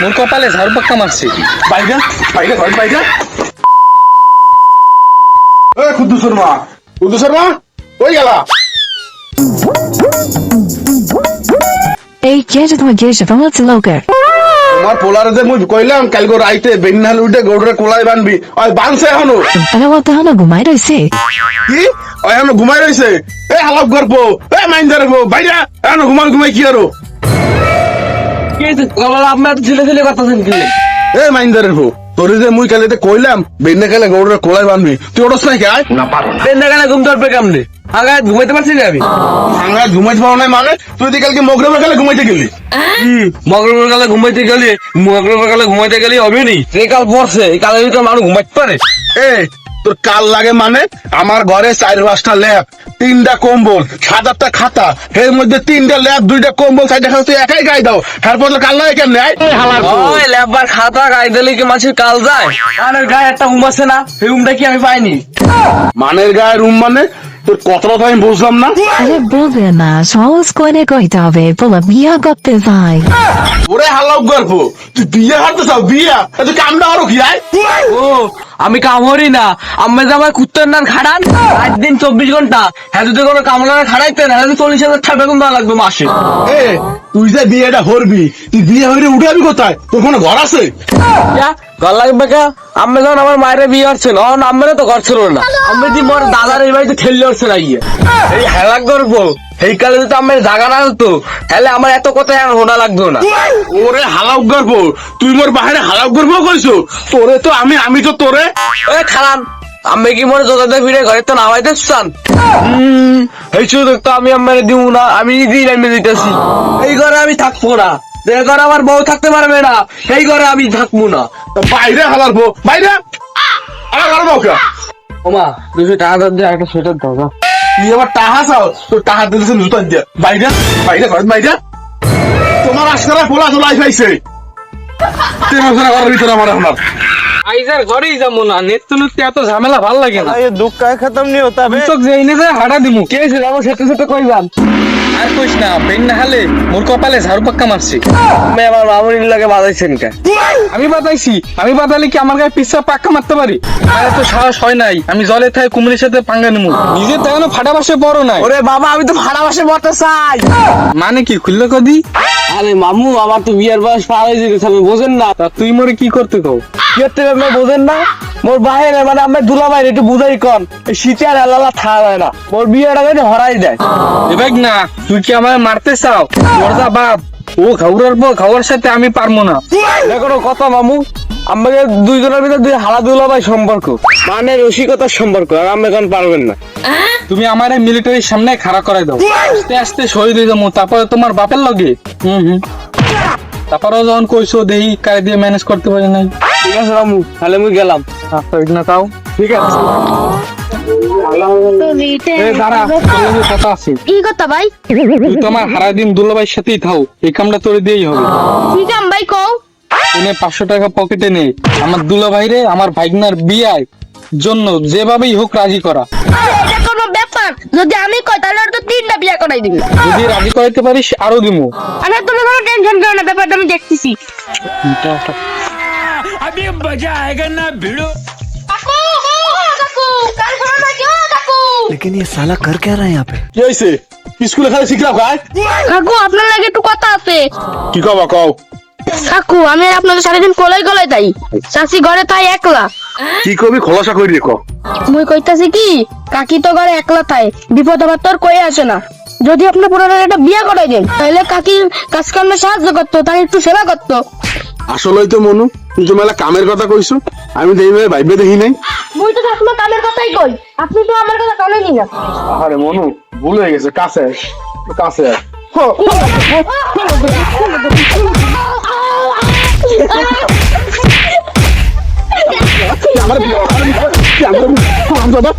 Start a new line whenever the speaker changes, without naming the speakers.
মোর কপালে ঝাড়ু পাক্কা মারছে।
বাইরে বাইরে ঘর বাইরে। এ খুদ্দু শর্মা। খুদ্দু শর্মা কই গেলা?
এই কে আছে তোমার আছে তোমার লোকের
তোমার পোলারে যে মুই কইলাম কালকে রাইতে বেন্নাল উঠে গৌড়ে কোলাই বানবি ওই বানছে এখনও।
তাহলে বলতে হলো ঘুমাই রয়েছে
কি? ওই এখনও ঘুমাই রইছে? এ হালাপ গর্ব। এ মাইন্দারে গো বাইরে এখনও ঘুমান ঘুমাই কি আরও?
আপনার ছেলে ছেলে করতেছেন কি?
এ মাইন্দারে গো তোর যে মুই কালিতে কইলাম বেন্না কালে গৌড়ে কোলাই বানবি তুই ওটস নাই কে
বেন্দা গানা ঘুম ধরবে কেমনে? আগে ঘুমাইতে পারছি না আমি।
আমরা ঘুমাইতে পারো নাই মানে তুই দি কালকে মগরবে কালে ঘুমাইতে গেলি।
মগরবের কালে ঘুমাইতে গেলে? মগরবের কালে ঘুমাইতে গেলে হবে নি? এই কাল পড়ছে এই কালের ভিতরে মানুষ ঘুমাইতে পারে।
এ তোর কাল লাগে মানে? আমার ঘরে চার পাঁচটা ল্যাব তিনটা কম্বল সাত আটটা খাতা এর মধ্যে তিনটা ল্যাব দুইটা কম্বল চারটা খাতা তুই একাই গাই দাও। তারপর তোর কাল লাগে কেমনে হালার
ওই লেবার খাতা গাই দিলে কি মানুষের কাল যায়? মানের গায়ে একটা উম আছে না সেই উমটা কি আমি পাইনি?
মানের গায়ে রুম মানে? তোর কথাটা তো আমি বুঝলাম না।
আরে বলবে না সহজ করে কইতে হবে বলে বিয়া করতে চাই
ওরে হালাও গর্ব তুই বিয়া হারতে চাও বিয়া? তুই কামটা আরও কি আয়
ও আমি কামড়ি না আমি যে আমার কুত্তর নাম খাড়ান আট দিন চব্বিশ ঘণ্টা হ্যাঁ যদি কোনো কামড়া খাড়াইতে না হ্যাঁ চল্লিশ হাজার টাকা বেতন দেওয়া লাগবে মাসে।
এ তুই যে বিয়েটা করবি তুই বিয়ে হইলে উঠাবি কোথায়? তোর কোনো ঘর আছে?
ঘর লাগবে কা? আমি যখন আমার মায়ের বিয়ে হচ্ছে না অন আমার তো ঘর ছিল না। আমি দি মোর দাদার এই বাড়িতে ঠেললে হচ্ছে না গিয়ে। এই হেলা করব এই কালে যদি আমার জায়গা না হতো তাহলে আমার এত কথা আর হোনা লাগতো না।
ওরে হালাও গর্ব তুই মোর বাহিরে হালাও গর্ব কইছো? তোরে তো আমি আমি তো তোরে
ওই খারাপ আমি কি মনে যোগাতে ফিরে ঘরে তো নামাইতে চান? হম এই সুযোগ তো আমি আমার দিব না আমি নিজেই নামে দিতেছি। এই ঘরে আমি থাকব না। যে ঘরে আমার বউ থাকতে পারবে না। এই ঘরে আমি থাকব না।
বাইরে হালার বউ বাইরে! আমার ঘর বউ কে?
ওমা দুশো টাকা দাও দিয়ে একটা সোয়েটার দাও।
তুই আবার টাহা চাও? তোর টাহা দিতেছে জুতা দিয়ে। বাইরে বাইরে ঘর বাইরে। তোমার আজকাল পোলা চলাই পাইছে তিন বছর ঘরের ভিতরে আমার আপনার।
আইজার ঘরেই না নেত্য এত ঝামেলা ভালো লাগে না।
এই দুঃখ
কায় খতম হতা তোক হাড়া দিমু কে কই যান আর কইস না পেন না হালে মোর কপালে ঝাড়ু পাক্কা মারছি। আমি আমার লাগে বাজাইছেন কে? আমি বাজাইছি আমি বাজালে কি আমার গায়ে পিসা পাক্কা মারতে পারি? আরে তো সাহস হয় নাই আমি জলে থাই কুমড়ির সাথে পাঙ্গা নিমু। নিজে তাকানো ফাটা বাসে বড় নাই।
ওরে বাবা আমি তো ফাটা বাসে বড় চাই।
মানে কি খুললে কদি?
আরে মামু আমার তো বিয়ের বয়স পার হয়ে যেতেছে আমি বোঝেন না।
তা তুই মরে কি করতে কও?
কি করতে আপনি বোঝেন না। মোর বাহির মানে আমার দুলা বাইরে একটু বুঝাই কন। শীতে আর আলালা থাকা যায় না। মোর বিয়েটা আগে হরাই দেয়।
এবার না তুই কি আমায় মারতে চাও? মোর যা বাপ। ও খাওয়ার পর খাওয়ার সাথে আমি পারব না।
দেখো কথা মামু। আমাকে দুইজনের ভিতরে দুই হালা ভাই সম্পর্ক। মানে রসিকতার সম্পর্ক আর আমি এখন পারবেন না।
তুমি আমার মিলিটারির সামনে খাড়া করাই দাও। আস্তে আস্তে শহীদ হয়ে যাব তারপরে তোমার বাপের লগে। হুম হুম। তারপরেও যখন কইছো দেহি দিয়ে ম্যানেজ করতে পারি নাই?
ঠিক আছে মামু তাহলে আমি গেলাম।
আচ্ছা না তাও।
ঠিক আছে।
তোমার হারা দিন দুলাভাইয়ের সাথেই থাও এই কামটা তোরে দিয়েই হবে।
কি কাম ভাই কও?
এনে পাঁচশো টাকা পকেটে নে আমার দুলাভাই রে আমার ভাইগনার বিয়ার জন্য যেভাবেই হোক রাজি করা
আরে এটা কোনো ব্যাপার যদি আমি কই তাহলে ওর তো তিনটা বিয়া করাই দিবি
যদি রাজি করাইতে পারিস আরো দিমু
আরে তুমি কোনো টেনশন করো না ব্যাপারটা আমি দেখতেছি কাকু ও কাকু কাল শোনো না কি ও কাকু
लेकिन ये साला कर क्या रहा है यहाँ पे
কি হয়েছে স্কুলে খালি শিখলাম খায়
কাকু আপনার লাগে একটু কথা আছে
কি কবা কও
কাকু আমি আর আপনাদের সারাদিন কলাই কলাই তাই চাষি ঘরে তাই একলা
কি কবি খোলাসা করে রেখো
মুই কইতাছি কি কাকি তো ঘরে একলা তাই বিপদ আবার তোর কই আসে না যদি আপনার পুরো একটা বিয়া করাই দেন তাহলে কাকি কাজ কামে সাহায্য করতো তার একটু সেবা করতো
আসলেই তো মনু তুই তো মেলা কামের কথা কইছো আমি দেখি মেয়ে ভাইবে দেখি নাই
মুই তো সবসময় কামের কথাই কই আপনি তো আমার কথা কানেনি না
আরে মনু ভুল হয়ে গেছে কাছে কাছে আয়। আমার আমার আমার